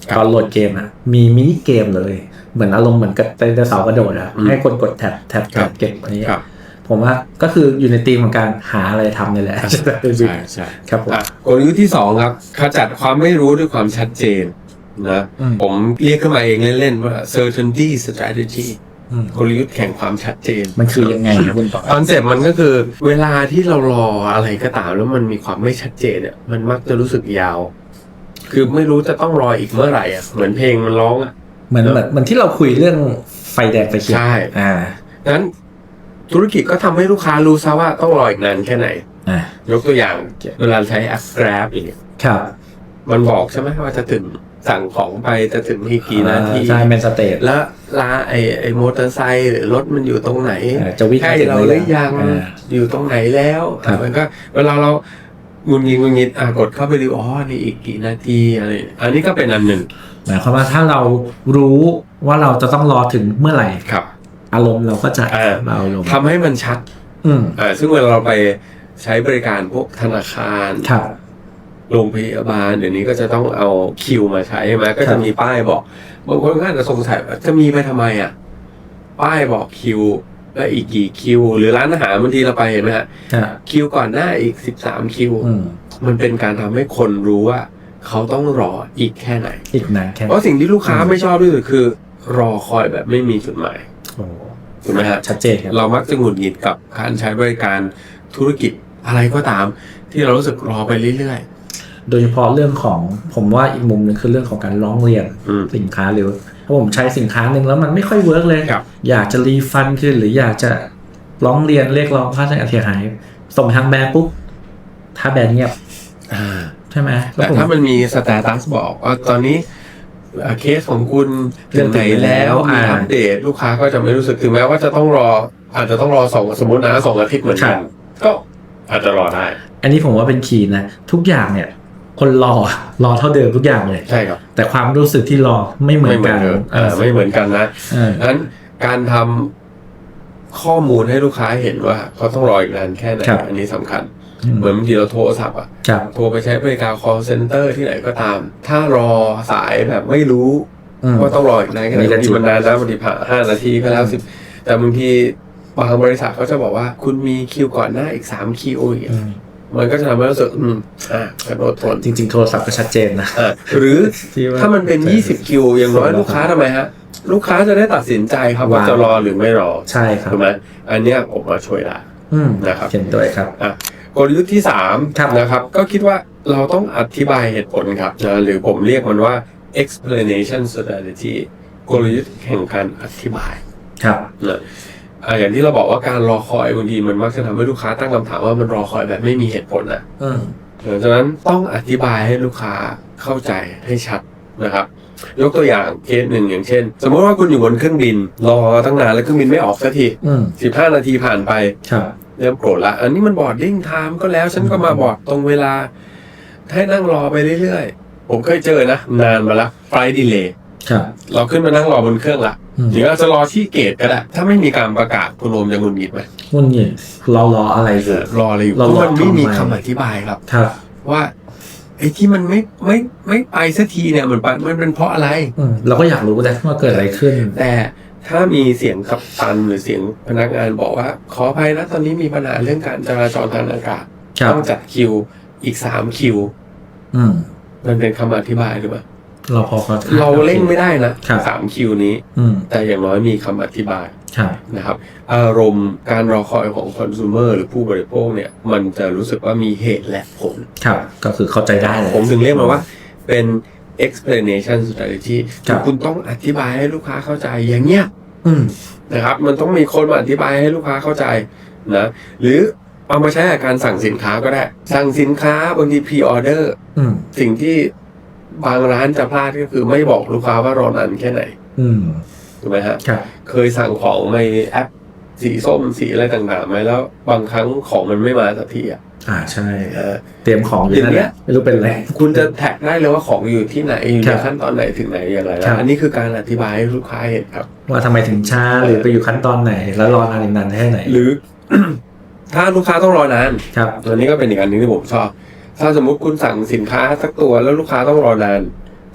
[SPEAKER 2] ครับ
[SPEAKER 1] ตอนโหลดเกมอะมีมินิเกมเลย เหมือนอารมณ์เหมือนกับไดโนเสาร์กระโดดอะ
[SPEAKER 2] อืม
[SPEAKER 1] ให้คนกดแท็บแท็บ
[SPEAKER 2] ครั
[SPEAKER 1] แท็
[SPEAKER 2] บ
[SPEAKER 1] บเก็บอันนี้
[SPEAKER 2] ครับ
[SPEAKER 1] ผมว่าก็คืออยู่ในธีมของการหาอะไรทำนี่แหละ
[SPEAKER 2] ใช่ใช่
[SPEAKER 1] ครับผม
[SPEAKER 2] อะกลยุทธ์ที่สองครับขจัดความไม่รู้ด้วยความชัดเจนนะ
[SPEAKER 1] อืม
[SPEAKER 2] ผมเรียกขึ้นมาเองเล่นๆว่า certainty strategy
[SPEAKER 1] อืม
[SPEAKER 2] กลยุทธ์แข่งความชัดเจน
[SPEAKER 1] มันคือยังไงครับคุณต่อ
[SPEAKER 2] คอนเซ็ปต์มันก็คือ เวลาที่เรารออะไรก็ตามแล้วมันมีความไม่ชัดเจนเนี่ยมันมักจะรู้สึกยาว คือไม่รู้จะต้องรออีกเมื่อไหร่อะเหมือนเพลงมันร้องอะ
[SPEAKER 1] เหมือนเหมือนเหมือนที่เราคุยเรื่องไฟแดงไฟเขียว
[SPEAKER 2] ใช่
[SPEAKER 1] อ่า
[SPEAKER 2] งั้นธุรกิจก็ทำให้ลูกค้ารู้ซะว่าต้องรออีกนานแค่ไหน
[SPEAKER 1] อ่าย
[SPEAKER 2] กตัวอย่างเวลาใช้แอป Grab อย่างเงี้ย
[SPEAKER 1] ครับ
[SPEAKER 2] มันบอกใช่ไหมว่าจะถึง สั่งของไปจะถึงที่กี่นาที
[SPEAKER 1] อ่ใช่เป็นสเตจ
[SPEAKER 2] แล้วลาไอไอมอเตอร์ไซค์หรือรถมันอยู่ตรงไหน
[SPEAKER 1] เออจะวิ่ง
[SPEAKER 2] ใกล้
[SPEAKER 1] มาถึง
[SPEAKER 2] เรา
[SPEAKER 1] ห
[SPEAKER 2] ห
[SPEAKER 1] รือ
[SPEAKER 2] รือยัง
[SPEAKER 1] อ่า
[SPEAKER 2] อยู่ตรงไหนแล้ว
[SPEAKER 1] ครับ
[SPEAKER 2] มันก็เวลาเรางุนงิดงุนงิดอะกดเข้าไปดูอ๋อนี่อีกกี่นาทีอะไรอันนี้ก็เป็นอันหนึ่ง
[SPEAKER 1] หมายความว่าถ้าเรารู้ว่าเราจะต้องรอถึงเมื่อไหร่
[SPEAKER 2] ครับ
[SPEAKER 1] อารมณ์เราก็จะ
[SPEAKER 2] อ่า
[SPEAKER 1] เบาลง
[SPEAKER 2] ทำให้มันชัด
[SPEAKER 1] อืม
[SPEAKER 2] อ่าซึ่งเวลาเราไปใช้บริการพวกธนาคาร
[SPEAKER 1] ครับ
[SPEAKER 2] โรงพยาบาลเดี๋ยวนี้ก็จะต้องเอาคิวมาใช้ใช่ไหมก็
[SPEAKER 1] ครั
[SPEAKER 2] จะ
[SPEAKER 1] บ
[SPEAKER 2] มีป้ายบอกบางคนก็อาจจะสงสัยว่าจะมีไปทำไมอะ ป้ายบอกคิวแล้วอีกกี่คิว หรือร้านอาหารบางทีเราไปเห็นไหมฮะ
[SPEAKER 1] ครับ
[SPEAKER 2] คิวก่อนหน้าอีกสิบสามคิว
[SPEAKER 1] อืม
[SPEAKER 2] มันเป็นการทำให้คนรู้ว่า เขาต้องรออีกแค่ไหน
[SPEAKER 1] อีกนานแค่
[SPEAKER 2] เพราะสิ่งที่ลูกค้าไม่ชอบที่สุดคือ รอคอยแบบไม่มีจุดหมาย
[SPEAKER 1] โอ้
[SPEAKER 2] ถูกไหมฮะ
[SPEAKER 1] ชัดเจนครับ
[SPEAKER 2] เรามักจะหงุดหงิดกับการใช้บริการธุรกิจอะไรก็ตาม ที่เรารู้สึกรอไปเรื่อย
[SPEAKER 1] โดยเฉพาะเรื่องของผมว่าอีกมุมหนึงคือเรื่องของการร้องเรียน
[SPEAKER 2] อืม
[SPEAKER 1] สินค้าหรือถ้าผมใช้สินค้าหนึ่งแล้วมันไม่ค่อยเวิร์กเลย
[SPEAKER 2] ครับ
[SPEAKER 1] อยากจะรีฟันคืนหรืออยากจะร้องเรียนเรียกร้องค่าเสียหาย ส่งไปทางแบรนด์ปุ๊บถ้าแบรนด์เงียบ
[SPEAKER 2] ๆอ่า
[SPEAKER 1] ใช่ไหมล้
[SPEAKER 2] แต่
[SPEAKER 1] วผ
[SPEAKER 2] ถ้ามันมีสแตตัสบอกว่าตอนนี้เอ่อเคสของคุณ
[SPEAKER 1] เรื่
[SPEAKER 2] ถึ
[SPEAKER 1] อง
[SPEAKER 2] งไหนแล้ว
[SPEAKER 1] อ่า
[SPEAKER 2] มีอัปเดตลูกค้าก็จะไม่รู้สึกถึงแม้ว่าจะต้องรอ อาจจะต้องรอสองสมมตินะสองอาทิตย์เหมือนกันก็อาจจะรอได้
[SPEAKER 1] อันนี้ผมว่าเป็นคีย์นะ ทุกอย่างเนี่ย คนรอรอเท่าเดิมทุกอย่างเลย
[SPEAKER 2] ใช่ครับ
[SPEAKER 1] แต่ความรู้สึกที่รอไม่เหมือนกัน
[SPEAKER 2] เดิมเออไม่เหมือนกันนะ
[SPEAKER 1] เออ
[SPEAKER 2] นั้นการทำข้อมูลให้ลูกค้าเห็นว่าเขาต้องรออีกนานแค่ไหน
[SPEAKER 1] ครับ
[SPEAKER 2] อันนี้สำคัญ
[SPEAKER 1] อืม
[SPEAKER 2] เหมือนบางทีเราโทรศัพท์อะ
[SPEAKER 1] ครับ
[SPEAKER 2] โทรไปใช้บริการ call center ที่ไหนก็ตาม ถ้ารอสายแบบไม่รู้
[SPEAKER 1] อืม
[SPEAKER 2] ว่าต้องรออีกนานแค่ไหน
[SPEAKER 1] นี่ก็
[SPEAKER 2] บาง
[SPEAKER 1] จริ
[SPEAKER 2] ที
[SPEAKER 1] ง
[SPEAKER 2] มันนานแล้วบางทีผ่านห้านาทีก็แล้วสิบแต่บางทีบางบริษัทเขาจะบอกว่าคุณมีคิวก่อนหน้าอีกสามคิวอย่างเงี้ย
[SPEAKER 1] อื ม
[SPEAKER 2] มันก็จะทำให้รู้สึกอืมอะกระโดดทน
[SPEAKER 1] จริง ๆ โทรศัพท์ก็ชัดเจนนะ
[SPEAKER 2] อะหรือ
[SPEAKER 1] ที่ว่า
[SPEAKER 2] ถ้ามันเป็น 20 คิว อย่างน้อยลูกค้าทำไมฮะ ลูกค้าจะได้ตัดสินใจครับว่า
[SPEAKER 1] ว่า
[SPEAKER 2] จะรอหรือไม่รอ
[SPEAKER 1] ใช่ครับ
[SPEAKER 2] ถูกไหมอันเนี้ยผมมาช่วยได้
[SPEAKER 1] อืม
[SPEAKER 2] นะครับ
[SPEAKER 1] เห็นด้วยครับ
[SPEAKER 2] อะกลยุทธ์ที่3
[SPEAKER 1] ครับ
[SPEAKER 2] นะครับ ก็คิดว่าเราต้องอธิบายเหตุผลครับนะหรือผมเรียกมันว่า explanation strategy กลยุทธ์แห่งการอธิบาย
[SPEAKER 1] ครับ
[SPEAKER 2] นะ อะอย่างที่เราบอกว่าการรอคอยบางทีมันมักจะทำให้ลูกค้าตั้งคำถามว่ามันรอคอยแบบไม่มีเหตุผลนะ
[SPEAKER 1] อืม
[SPEAKER 2] ดังนั้นต้องอธิบายให้ลูกค้าเข้าใจให้ชัดนะครับ ยกตัวอย่างเคสหนึ่งอย่างเช่น สมมติว่าคุณอยู่บนเครื่องบิน รอตั้งนานแล้วเครื่องบินไม่ออกสักที
[SPEAKER 1] อืม
[SPEAKER 2] 15นาทีผ่านไป
[SPEAKER 1] ครับ
[SPEAKER 2] เริ่มโกรธละอันนี้มันบอร์ดดิ้งไทม์ก็แล้ว ฉันก็มาบอร์ดตรงเวลา ให้นั่งรอไปเรื่อยๆ ผมเคยเจอนะ นานมาละไฟดีเลย์
[SPEAKER 1] ครับ
[SPEAKER 2] เราขึ้นมานั่งรอบนเครื่องละ
[SPEAKER 1] อืม
[SPEAKER 2] หรือเราจะรอที่เกตก็ได้ถ้าไม่มีการประกาศคุณโรมจะหงุดหงิดไหม
[SPEAKER 1] งุ่นงิดเรารออะไรอยู่
[SPEAKER 2] รออะไรอยู่เพ
[SPEAKER 1] เรารอ
[SPEAKER 2] ราะมันไม่มี
[SPEAKER 1] ทำไม
[SPEAKER 2] คำอธิบายครับ
[SPEAKER 1] ครับ
[SPEAKER 2] ว่าไอ้ที่มันไม่ไม่ไม่ไปสักทีเนี่ยมันไปมันเป็นเพราะอะไร
[SPEAKER 1] อืมเราก็อยากรู้นะว่าเกิดอะไรขึ้น
[SPEAKER 2] แต่ถ้ามีเสียงขับตันหรือเสียงพนักงานบอกว่า ขออภัยนะตอนนี้มีปัญหาเรื่องการจราจรทางอากาศ
[SPEAKER 1] ครับ
[SPEAKER 2] ต้องจัดคิวอีกสามคิว
[SPEAKER 1] อืม
[SPEAKER 2] มันเป็นคำอธิบายหรือเปล่า
[SPEAKER 1] เราพอเขา
[SPEAKER 2] เราเร่งไม่ได้นะครับสามคิวนี้
[SPEAKER 1] อืม
[SPEAKER 2] แต่อย่างน้อยมีคำอธิบาย
[SPEAKER 1] ครับ
[SPEAKER 2] นะครับ อารมณ์การรอคอยของคอน sumer หรือผู้บริโภคเนี่ย มันจะรู้สึกว่ามีเหตุและผล
[SPEAKER 1] ครับก็คือเข้าใจได้เลย
[SPEAKER 2] ผมถึงเรียกมันว่าเป็น explanation strategy
[SPEAKER 1] ครับ
[SPEAKER 2] คุณต้องอธิบายให้ลูกค้าเข้าใจอย่างเงี้ย
[SPEAKER 1] อืม
[SPEAKER 2] นะครับ มันต้องมีคนมาอธิบายให้ลูกค้าเข้าใจนะหรือเอามาใช้กับการสั่งสินค้าก็ได้ สั่งสินค้าบางที pre order
[SPEAKER 1] อืม
[SPEAKER 2] สิ่งที่ บางร้านจะพลาดก็คือไม่บอกลูกค้าว่ารอนานแค่ไหน
[SPEAKER 1] อืม
[SPEAKER 2] ถูกไหมฮะ
[SPEAKER 1] ครับ
[SPEAKER 2] เคยสั่งของในแอป สีส้มสีอะไรต่างๆไหมแล้ว บางครั้งของมันไม่มาสักทีอะ
[SPEAKER 1] อ่าใช่
[SPEAKER 2] เออ
[SPEAKER 1] เตรียมของอยู่นั่น
[SPEAKER 2] อย่างเงี้
[SPEAKER 1] แห
[SPEAKER 2] ย
[SPEAKER 1] ละไม่รู้เป็นอะไร
[SPEAKER 2] คุณจะแท็กได้เลยว่าของอยู่ที่ไหนอยู่
[SPEAKER 1] ครั
[SPEAKER 2] ใน
[SPEAKER 1] บ
[SPEAKER 2] ขั้นตอนไหนถึงไหนอย่างไร
[SPEAKER 1] ครั
[SPEAKER 2] นะ
[SPEAKER 1] บ
[SPEAKER 2] อันนี้คือการอธิบายให้ลูกค้าเห็นครับ
[SPEAKER 1] ว่าทำไมถึงช้าหรือไปอยู่ขั้นตอนไหน แล้วรอนานอีกนานแค่ไหน
[SPEAKER 2] หรือ ถ้าลูกค้าต้องรอนาน
[SPEAKER 1] ครับ
[SPEAKER 2] ตัวนี้ก็เป็นอีกอันหนึงที่ผมชอบ ถ้าสมมุติคุณสั่งสินค้าสักตัวแล้วลูกค้าต้องรอนาน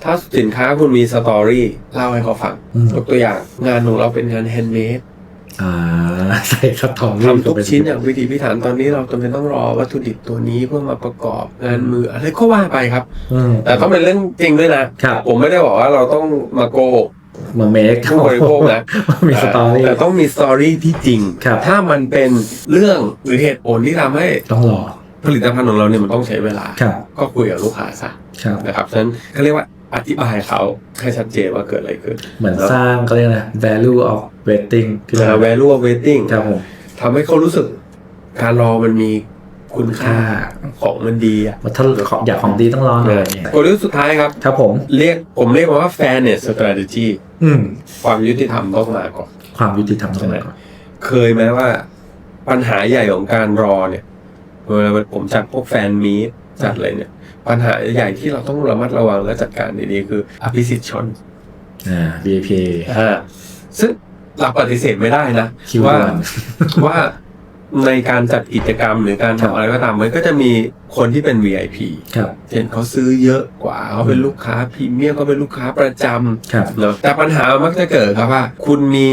[SPEAKER 2] ถ้าสินค้าคุณมีสตอรี่เล่าให้เขาฟัง
[SPEAKER 1] อืม
[SPEAKER 2] ยกตัวอย่างงานของเราเป็นงานแฮนด์เมด
[SPEAKER 1] อ่าใส่สตอง
[SPEAKER 2] ทำทุกชิ้นอย่างวิธีพิถันตอนนี้เราจำเป็นต้องรอวัตถุดิบตัวนี้เพื่อมาประกอบงานมืออะไรก็ว่าไปครับ
[SPEAKER 1] อืม
[SPEAKER 2] แต่ต้องเป็นเรื่องจริงด้วยนะ
[SPEAKER 1] ครับ
[SPEAKER 2] ผมไม่ได้บอกว่าเราต้องมาโกหก
[SPEAKER 1] มาเมค
[SPEAKER 2] ผู้บริโภคนะ
[SPEAKER 1] มีสตอรี่
[SPEAKER 2] แต่ต้องมีสตอรี่ที่จริง
[SPEAKER 1] ครับ
[SPEAKER 2] ถ้ามันเป็นเรื่องหรือเหตุผลที่ทำให้
[SPEAKER 1] ต้องรอ
[SPEAKER 2] ผลิตภัณฑ์ของเราเนี่ยมันต้องใช้เวลา
[SPEAKER 1] ครับ
[SPEAKER 2] ก็คุยกับลูกค้าซะ
[SPEAKER 1] ครับ
[SPEAKER 2] นะครับฉะนั้นเขาเรียกว่าอธิบายเขาให้ชัดเจนว่าเกิดอะไรขึ้น
[SPEAKER 1] เหมือนสร้างเขาเรียกนะ value of waiting ที่
[SPEAKER 2] นะ
[SPEAKER 1] เรา
[SPEAKER 2] value of waiting
[SPEAKER 1] ครับผม
[SPEAKER 2] ทำให้เขารู้สึก การรอมันมีคุณค่าของมันดีอะ
[SPEAKER 1] ว่าถ้าของอยากของดีต้องรอหน่อย
[SPEAKER 2] กลยุทธ์สุดท้ายครับ
[SPEAKER 1] ครับผม
[SPEAKER 2] เรียกผมเรียกมันว่า fairness strategy
[SPEAKER 1] อืม
[SPEAKER 2] ความยุติธรรมต้องมาก่อน
[SPEAKER 1] ความยุติธรรมต้องมาก่อน
[SPEAKER 2] เคยไหมว่าปัญหาใหญ่ของการรอเนี่ย เวลาผมจัดพวกแฟนมีตจัดอะไรเนี่ย ปัญหาใหญ่ที่เราต้องระมัดระวังและจัดการดีๆคืออภิสิทธิ์ชน
[SPEAKER 1] อ่า VIP
[SPEAKER 2] อ่าซึ่งเราปฏิเสธไม่ได้นะ
[SPEAKER 1] คิว
[SPEAKER 2] ว่า
[SPEAKER 1] ด่วน
[SPEAKER 2] ว่าในการจัดกิจกรรมหรือการ
[SPEAKER 1] ครับ
[SPEAKER 2] ทำอะไรก็ตามมันก็จะมีคนที่เป็น VIP
[SPEAKER 1] ครับ
[SPEAKER 2] เช่นเขาซื้อเยอะกว่าเขาเป็นลูกค้าพรีเมียมเขาเป็นลูกค้าประจำ
[SPEAKER 1] ครับ
[SPEAKER 2] เนอะแต่ปัญหามักจะเกิดครับว่า คุณมี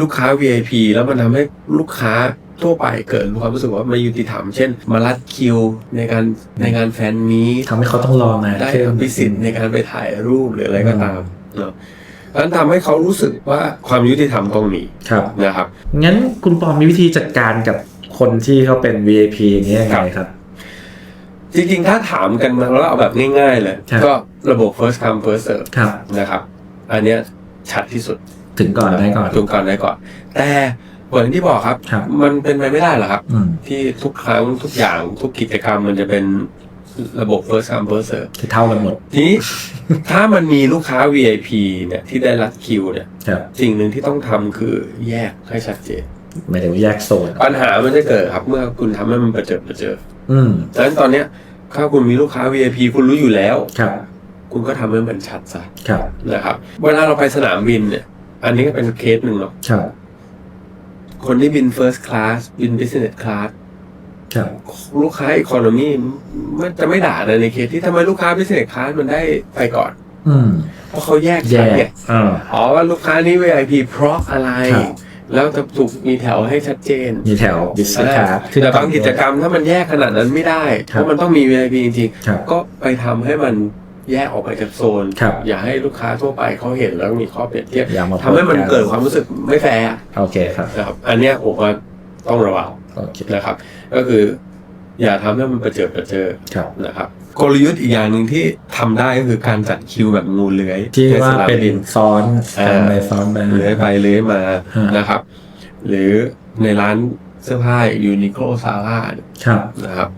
[SPEAKER 2] ลูกค้า VIP แล้วมันทำให้ลูกค้า ทั่วไปเกิดความรู้สึกว่าไม่ยุติธรรมเช่น มารัดคิวในการในงานแฟนมีต
[SPEAKER 1] ทำให้เขาต้องรอนาน
[SPEAKER 2] ได้
[SPEAKER 1] ขึ้น
[SPEAKER 2] อภิสิทธิ์ในการไปถ่ายรูปหรืออะไรก็ตามเนาะนั้นทำให้เขารู้สึกว่าความยุติธรรมตรงนี้
[SPEAKER 1] ครับ
[SPEAKER 2] นะครับ
[SPEAKER 1] งั้นคุณปอมมีวิธีจัดการกับคนที่เขาเป็น VIP อย่างนี้ยังไงครับ
[SPEAKER 2] จริงๆ ถ้าถามกันมาแล้วเอาแบบง่ายๆเลย
[SPEAKER 1] ครับ
[SPEAKER 2] ก็ระบบ first come first serve
[SPEAKER 1] ครับ
[SPEAKER 2] นะครับ อันเนี้ยชัดที่สุด
[SPEAKER 1] ถึงก่อนได้ก่อน
[SPEAKER 2] ถึงก่อนได้ก่อน แต่ เหมือนที่บอกครับ
[SPEAKER 1] ครับ
[SPEAKER 2] มันเป็นไปไม่ได้หรอกครับ
[SPEAKER 1] อืม
[SPEAKER 2] ที่ทุกครั้งทุกอย่างทุกกิจกรรมมันจะเป็นระบบ first come first serve
[SPEAKER 1] ที่เท่ากันหมด
[SPEAKER 2] ทีนี้ ถ้ามันมีลูกค้า VIP เนี่ยที่ได้รัดคิวเนี่ย
[SPEAKER 1] ครับ
[SPEAKER 2] สิ่งหนึ่งที่ต้องทำคือแยกให้ชัดเจน
[SPEAKER 1] หมายถึงว่าแยกโซน
[SPEAKER 2] ปัญหามันจะเกิดครับ เมื่อคุณทำให้มันประเจิดประเจิด
[SPEAKER 1] อืม
[SPEAKER 2] ดังนั้นตอนเนี้ยถ้าคุณมีลูกค้า VIP คุณรู้อยู่แล้ว
[SPEAKER 1] ครับ
[SPEAKER 2] คุณก็ทำให้มันชัดซะ
[SPEAKER 1] ครับ
[SPEAKER 2] นะครับ เวลาเราไปสนามบินเนี่ย อันนี้ก็เป็นเคสหนึ่งเนาะ
[SPEAKER 1] ครับ
[SPEAKER 2] คนที่บิน first class บิน business class
[SPEAKER 1] ครับ
[SPEAKER 2] ลูกค้า economy มันจะไม่ด่าเลยในเคสที่ทำไมลูกค้า business class มันได้ไปก่อน
[SPEAKER 1] อืม
[SPEAKER 2] เพราะเขาแยก
[SPEAKER 1] แย
[SPEAKER 2] ชั้น
[SPEAKER 1] ก
[SPEAKER 2] ไง
[SPEAKER 1] อ่า
[SPEAKER 2] อ๋อว่าลูกค้านี้ VIP เพราะอะไร
[SPEAKER 1] ครับ
[SPEAKER 2] แล้วจะถูกมีแถวให้ชัดเจน
[SPEAKER 1] มีแถวบิสคาร์
[SPEAKER 2] แต่บางกิจกรรมถ้ามันแยกขนาดนั้นไม่ได้
[SPEAKER 1] ค
[SPEAKER 2] เพ
[SPEAKER 1] รับ
[SPEAKER 2] ราะมันต้องมี VIP จริง
[SPEAKER 1] ครับ
[SPEAKER 2] ๆก็ไปทำให้มัน แยกออกไปจากโซน
[SPEAKER 1] ครับ
[SPEAKER 2] อย่าให้ลูกค้าทั่วไปเขาเห็นแล้วมีข้อเปรียบเทียบ
[SPEAKER 1] อย่ามา
[SPEAKER 2] ทำให้มันเกิดความรู้สึกไม่แฟร์อะ
[SPEAKER 1] โอเคครับ
[SPEAKER 2] นะครับ อันเนี้ยผมว่าต้องระวัง
[SPEAKER 1] โอเค
[SPEAKER 2] นะครับ ก็คือ อย่าทำให้มันประเจิดประเจิด
[SPEAKER 1] ครับ
[SPEAKER 2] นะครับ กลยุทธ์อีกอย่างหนึ่งที่ทำได้ก็คือการจัดคิวแบบงูเลื้อย
[SPEAKER 1] ที่
[SPEAKER 2] ใน
[SPEAKER 1] ว่า
[SPEAKER 2] สม
[SPEAKER 1] เป็น
[SPEAKER 2] บิน
[SPEAKER 1] ซ้อน
[SPEAKER 2] อ่า
[SPEAKER 1] กันไปซ้อนมา
[SPEAKER 2] เลื้อยไปเลื้อยมา
[SPEAKER 1] ฮะ
[SPEAKER 2] นะครับ หรือในร้านเสื้อผ้ายูนิโคลซาร่า
[SPEAKER 1] ครับ
[SPEAKER 2] นะครับ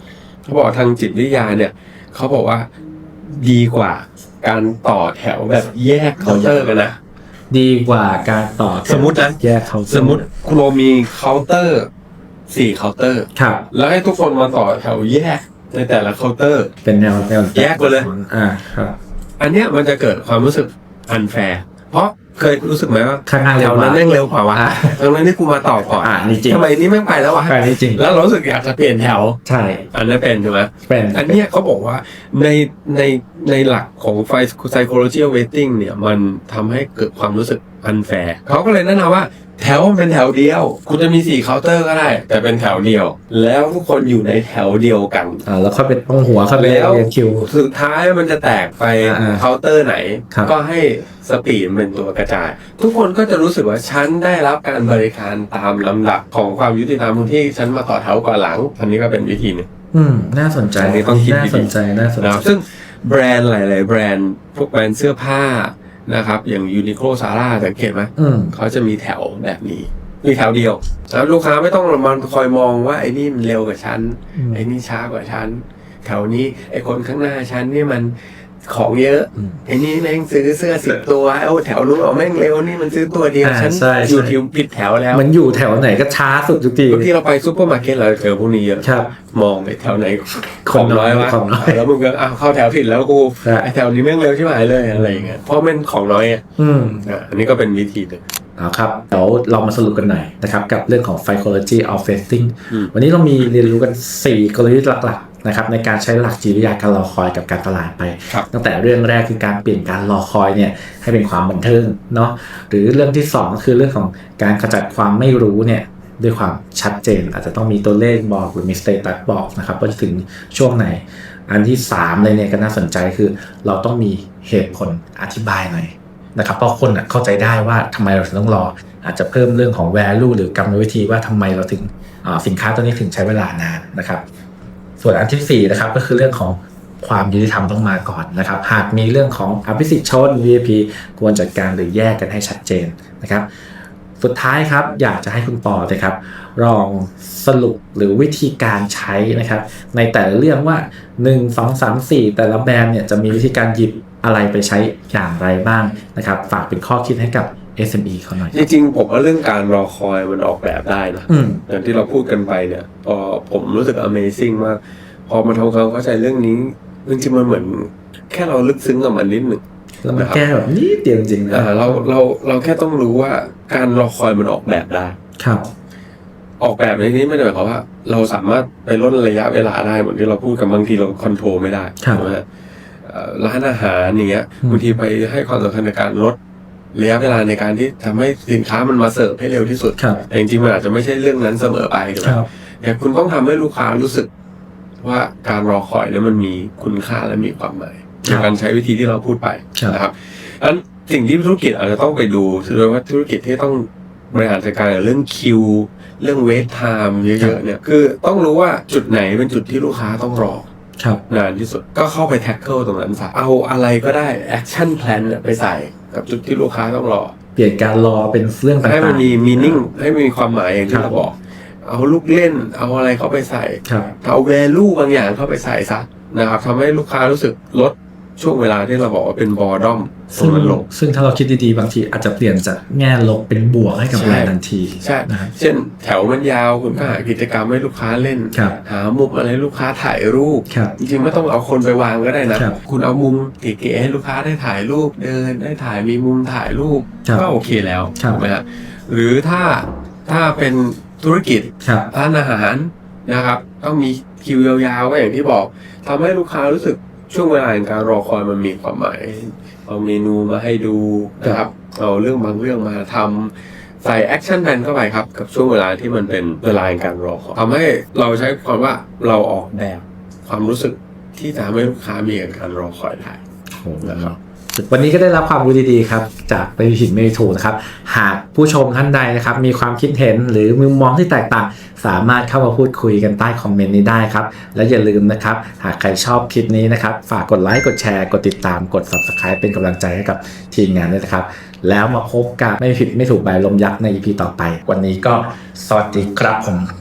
[SPEAKER 2] เขาบอกทางจิตวิทยาเนี่ยเขาบอกว่า ดีกว่าการต่อแถวแบบแยกเคาน์เตอร์กันนะ
[SPEAKER 1] ดีกว่าการต่อแถว
[SPEAKER 2] สมมุตินะ
[SPEAKER 1] แยกเขา
[SPEAKER 2] สมมติคุณโรมีเคาน์เตอร์สี่เคาน์เตอร์
[SPEAKER 1] ครับ
[SPEAKER 2] แล้วให้ทุกคนมาต่อแถวแยกในแต่ละเคาน์เตอร์
[SPEAKER 1] เป็นแนวแนว
[SPEAKER 2] แยกไปเลย
[SPEAKER 1] อ่าครับ
[SPEAKER 2] อันเนี้ยมันจะเกิดความรู้สึกอันแฟร์ เพราะเคยรู้สึกไหมว่า
[SPEAKER 1] ข้างหน้า
[SPEAKER 2] แถ
[SPEAKER 1] เร็ว
[SPEAKER 2] ว
[SPEAKER 1] กว่า
[SPEAKER 2] นั้นแม่งเร็วกว่าวะ
[SPEAKER 1] อ่า
[SPEAKER 2] ตรงนั้นที่กูมาต่อก่อน
[SPEAKER 1] อ่านี่จริง
[SPEAKER 2] ทำไมนี่แม่งไปแล้ววะ
[SPEAKER 1] อันนี้จริง
[SPEAKER 2] แล้วเรารู้สึกอยากจะเปลี่ยนแถว
[SPEAKER 1] ใช่
[SPEAKER 2] อันนั้นเป็นใช่ไหม
[SPEAKER 1] เป็น
[SPEAKER 2] อันเนี้ยเขาบอกว่าในในในหลักของไฟ psychological weighting เนี่ยมันทำให้เกิดความรู้สึก unfair เขาก็เลยแนะนำว่า แถวมันเป็นแถวเดียว คุณจะมี4เคาน์เตอร์ก็ได้ แต่เป็นแถวเดียว แล้วทุกคนอยู่ในแถวเดียวกัน
[SPEAKER 1] อ่าแล้วค่อยเป็นตรงหัวค่อยเป็น
[SPEAKER 2] แล้ว
[SPEAKER 1] เรียงคิว
[SPEAKER 2] สุดท้ายมันจะแตกไป
[SPEAKER 1] อ่า
[SPEAKER 2] เคาน์เตอร์ไหน
[SPEAKER 1] ครับ
[SPEAKER 2] ก็ให้สปีดเป็นตัวกระจาย ทุกคนก็จะรู้สึกว่าฉันได้รับการบริการตามลำดับของความยุติธรรมที่ฉันมาต่อแถวก่อนหลังอันนี้ก็เป็นวิธีหนึง
[SPEAKER 1] อืม น่าสนใจ
[SPEAKER 2] อันนี้ต้องคิดดีๆ
[SPEAKER 1] น่าสนใจน่าสนใจ
[SPEAKER 2] นะครับซึ่งแบรนด์หลาย ๆ แบรนด์พวกแบรนด์เสื้อผ้า นะครับ อย่างยูนิโคลซาร่าสังเกตไหม
[SPEAKER 1] อืม
[SPEAKER 2] เขาจะมีแถวแบบนี้ มีแถวเดียวแล้วลูกค้าไม่ต้องมาคอยมองว่าไอ้นี่มันเร็วกว่าฉัน
[SPEAKER 1] อืม
[SPEAKER 2] ไอ้นี่ช้ากว่าฉัน แถวนี้ไอ้คนข้างหน้าฉันนี่มัน ของเยอะ
[SPEAKER 1] อืม
[SPEAKER 2] ไอ้นี่แม่งซื้อเสื้อสิบตัวเอ้าแถวรู้นเอาแม่งเร็วนี่มันซื้อตัวเดียว
[SPEAKER 1] อ่า
[SPEAKER 2] ฉัน
[SPEAKER 1] ใช่ใช่
[SPEAKER 2] อยู่ที่ผิดแถวแล้ว
[SPEAKER 1] มันอยู่แถวไหนก็ช้าสุดทุกที
[SPEAKER 2] บางทีเราไปซูเปอร์มาร์เก็ตเราเจอพวกนี้เยอะ
[SPEAKER 1] ครับ
[SPEAKER 2] มองไอ้แถวไหน
[SPEAKER 1] คนน้อยวะของน้อย
[SPEAKER 2] แล้วมึงก็อ้าวเข้าแถวผิดแล้วกู
[SPEAKER 1] ใช่
[SPEAKER 2] ไอ้แถวนี้แม่งเร็วใช่ไหมเลยอะไรอย่างเงี้ยเพราะมันของน้อยอะ
[SPEAKER 1] อืม
[SPEAKER 2] อะอันนี้ก็เป็นวิธีหนึ่ง
[SPEAKER 1] เอาครับเดี๋ยวเรามาสรุปกันหน่อยนะครับกับเรื่องของ psychology of fasting
[SPEAKER 2] อืม
[SPEAKER 1] วันนี้เรามีเรียนรู้กัน 4 กลยุทธ์หลักๆ นะครับในการใช้หลักจิตวิทยาการรอคอยกับการตลาดไป
[SPEAKER 2] ครับ
[SPEAKER 1] ตั้งแต่เรื่องแรกคือการเปลี่ยนการรอคอยเนี่ยให้เป็นความบันเทิงเนาะหรือเรื่องที่ 2 ก็คือเรื่องของการขจัดความไม่รู้เนี่ยด้วยความชัดเจน อาจจะต้องมีตัวเลขบอกหรือมีสเตตัสบอกนะครับว่าจะถึงช่วงไหน อันที่ 3 เลยเนี่ยก็น่าสนใจคือ เราต้องมีเหตุผลอธิบายหน่อยนะครับเพราะคนอะเข้าใจได้ว่าทำไมเราถึงต้องรอ อาจจะเพิ่มเรื่องของ value หรือกรรมวิธีว่าทำไมเราถึงอ่าสินค้าตัวนี้ถึงใช้เวลานานนะครับ ส่วนอันที่สี่นะครับก็คือเรื่องของความยุติธรรมต้องมาก่อนนะครับ หากมีเรื่องของอภิสิทธิ์ชน VIP ควรจัดการหรือแยกกันให้ชัดเจนนะครับ สุดท้ายครับอยากจะให้คุณปอนะครับลองสรุปหรือวิธีการใช้นะครับ ในแต่ละเรื่องว่า 1 2 3 4 แต่ละแบรนด์เนี่ยจะมีวิธีการหยิบอะไรไปใช้อย่างไรบ้างนะครับ ฝากเป็นข้อคิดให้กับ SME เขาหน่อย
[SPEAKER 2] จริงๆ ผมว่าเรื่องการรอคอยมันออกแบบได้นะ
[SPEAKER 1] อืม
[SPEAKER 2] อย่างที่เราพูดกันไปเนี่ยพอผมรู้สึก Amazing มาก พอมาทำความเข้าใจเรื่องนี้ จริงๆ มันเหมือน แค่เราลึกซึ้งกับมันนิดหนึ่ง
[SPEAKER 1] แล้วมันแก้แบบนิดเดียวจริงๆนะ
[SPEAKER 2] อ่าเราเราเราแค่ต้องรู้ว่าการรอคอยมันออกแบบได้
[SPEAKER 1] ครับ
[SPEAKER 2] ออกแบบในนี้ไม่ได้หมายความว่า เราสามารถไปลดระยะเวลาได้เหมือนที่เราพูดกันบางทีเราคอนโทรลไม่ได้
[SPEAKER 1] ครับ
[SPEAKER 2] ใช่ไหมฮะเอ่อร้านอาหารอย่างเงี้ย
[SPEAKER 1] อืม
[SPEAKER 2] บางทีไปให้ความสำคัญในการลด ระยะเวลาในการที่ทำให้สินค้ามันมาเสิร์ฟให้เร็วที่สุด
[SPEAKER 1] ครับ
[SPEAKER 2] แต่จริงๆมันอาจจะไม่ใช่เรื่องนั้นเสมอไปถูกไหม
[SPEAKER 1] ครับ
[SPEAKER 2] แต่คุณต้องทำให้ลูกค้ารู้สึก ว่าการรอคอยเนี่ยมันมีคุณค่าและมีความหมาย
[SPEAKER 1] ครับ
[SPEAKER 2] ในการใช้วิธีที่เราพูดไป
[SPEAKER 1] ครับ
[SPEAKER 2] นะครับอันสิ่งที่ธุรกิจอาจจะต้องไปดูโดยว่าธุรกิจที่ต้องบริหารจัดการกับเรื่องคิว เรื่องเวทไทม์เยอะๆเนี่ยคือต้องรู้ว่าจุดไหนเป็นจุดที่ลูกค้าต้องรอ
[SPEAKER 1] ครับ
[SPEAKER 2] นานที่สุดก็เข้าไปแท็กเกิลตรงนั้นซะเอาอะไรก็ได้แอคชั่นแพลนไปใส่ กับจุดที่ลูกค้าต้องรอ
[SPEAKER 1] เปลี่ยนการรอเป็นเรื่องต่างๆ
[SPEAKER 2] ให้มันมีมีนิ่งให้มันมีความหมายอย่างที่
[SPEAKER 1] ครับ
[SPEAKER 2] เราบอก เอาลูกเล่นเอาอะไรเข้าไปใส่
[SPEAKER 1] ครับ
[SPEAKER 2] เอาแวลูบางอย่างเข้าไปใส่ซะนะครับทำให้ลูกค้ารู้สึกลด ช่วงเวลาที่เราบอกว่าเป็นบอร์ดอมตร
[SPEAKER 1] ซึ่
[SPEAKER 2] ง
[SPEAKER 1] ง
[SPEAKER 2] นั้นลง
[SPEAKER 1] ซึ่งถ้าเราคิดดีๆ บางทีอาจจะเปลี่ยนจากแง่ลบเป็นบวกให้กับ
[SPEAKER 2] ใช่
[SPEAKER 1] แบรนด์ทันที
[SPEAKER 2] ใช่
[SPEAKER 1] นะครับ
[SPEAKER 2] เช่นแถวมันยาวคุณก็หากิจกรรมให้ลูกค้าเล่น
[SPEAKER 1] ครับ
[SPEAKER 2] หามุมอะไรให้ลูกค้าถ่ายรูป
[SPEAKER 1] ครับ
[SPEAKER 2] จริงๆไม่ต้องเอาคนไปวางก็ได้นะ
[SPEAKER 1] ครับ
[SPEAKER 2] คุณเอามุมเก๋ๆให้ลูกค้าได้ถ่ายรูปเดิน ได้ถ่ายมีมุมถ่ายรูป
[SPEAKER 1] ครับ
[SPEAKER 2] ก็โอเคแล้ว
[SPEAKER 1] ครับ
[SPEAKER 2] ถูกไหมฮะหรือถ้าถ้าเป็นธุรกิจ
[SPEAKER 1] ครับ
[SPEAKER 2] ร้านอาหารนะครับต้องมีคิวยาวๆก็อย่างที่บอกทำให้ลูกค้ารู้สึก ช่วงเวลาแห่งการรอคอยมันมีความหมาย เอาเมนูมาให้ดูนะครับเอาเรื่องบางเรื่องมาทำใส่แอคชั่นแ a นเข้าไปครับ กับช่วงเวลาที่มันเป็นเวลาแห่งการรอคอยทำให้เราใช้ความว่าเราออกแบบความรู้สึกที่จะทำให้ลูกค้ามีกับการรอคอยได้
[SPEAKER 1] โอ้โหนะครับ วันนี้ก็ได้รับความรู้ดีๆครับจากไม่ผิดไม่ถูกนะครับ หากผู้ชมท่านใดนะครับ มีความคิดเห็นหรือมุมมองที่แตกต่าง สามารถเข้ามาพูดคุยกันใต้คอมเมนต์นี้ได้ครับ และอย่าลืมนะครับ หากใครชอบคลิปนี้นะครับ ฝากกดไลค์กดแชร์กดติดตามกด subscribe เป็นกำลังใจให้กับทีมงานด้วยนะครับ แล้วมาพบกับไม่ผิดไม่ถูกใบลมยักษ์ใน EP ต่อไป วันนี้ก็สวัสดีครับผม